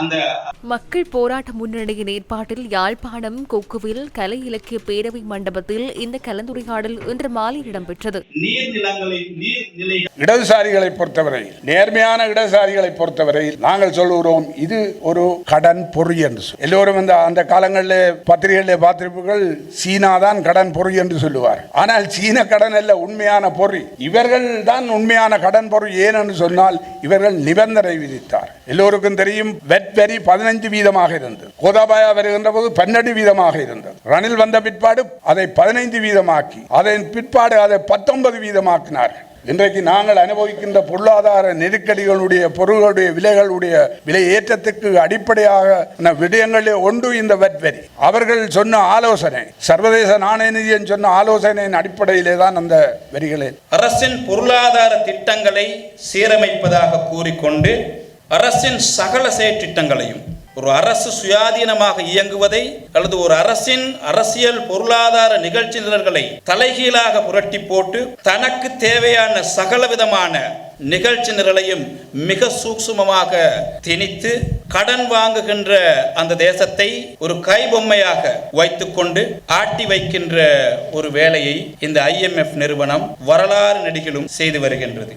அந்த மக்கள் போராட்ட முன்னணியின் ஏற்பாட்டில் யாழ்ப்பாணம் கொக்குவில் கலை இலக்கிய பேரவை மண்டபத்தில் இந்த கலந்துரையாடல் இன்று மாலை இடம்பெற்றது. இடதுசாரிகளை பொறுத்தவரை நேர்மையான இடதுசாரிகளை பொறுத்தவரை நாங்கள் சொல்லுகிறோம் இது ஒரு கடன் பொறி என்று. எல்லோரும் இந்த அந்த காலங்களில் பத்திரிகைகளில் பார்த்திருப்பீர்கள் சீனா தான் கடன் பொறி என்று சொல்லுவார். ஆனால் சீன கடன் அல்ல உண்மையான பொறி. இவர்கள் தான் உண்மையான கடன் பொறி ஏன் என்று சொன்னால் இவர்கள் நிபந்தனை விதித்தார். எல்லோருக்கும் தெரியும் வெட் வரி பதினஞ்சு வீதமாக இருந்தது. கோதாபாயா வருகின்ற போது பன்னெண்டு வீதமாக இருந்தது. ரணில் வந்த பிற்பாடு அதை பதினைந்து வீதமாக்கி அதன் பிற்பாடு அதை பத்தொன்பது வீதமாக்கினார்கள். இன்றைக்கு நாங்கள் அனுபவிக்கின்ற பொருளாதார நெருக்கடிகளுடைய பொருள்களுடைய விலைகளுடைய விலை ஏற்றத்துக்கு அடிப்படையாக விடயங்களில் ஒன்று இந்த வரி அவர்கள் சொன்ன ஆலோசனை சர்வதேச நாணய நிதியம் சொன்ன ஆலோசனையின் அடிப்படையிலே தான் அந்த வரிகளில் அரசின் பொருளாதார திட்டங்களை சீரமைப்பதாக கூறிக்கொண்டு அரசின் சகல செயற்றிட்டங்களையும் ஒரு அரசு சுயாதீனமாக இயங்குவதை அல்லது ஒரு அரசின் அரசியல் பொருளாதார நிகழ்ச்சி நிரல்களை தலைகீழாக புரட்டி போட்டு தனக்கு தேவையான சகல விதமான நிகழ்ச்சி நிரலையும் மிக சூக்ஷமமாக திணித்து கடன் வாங்குகின்ற அந்த தேசத்தை ஒரு கைபொம்மையாக வைத்துக்கொண்டு ஆட்டி வைக்கின்ற ஒரு வேலையை இந்த ஐஎம்எஃப் நிறுவனம் வரலாறு நெடுகிலும் செய்து வருகின்றது.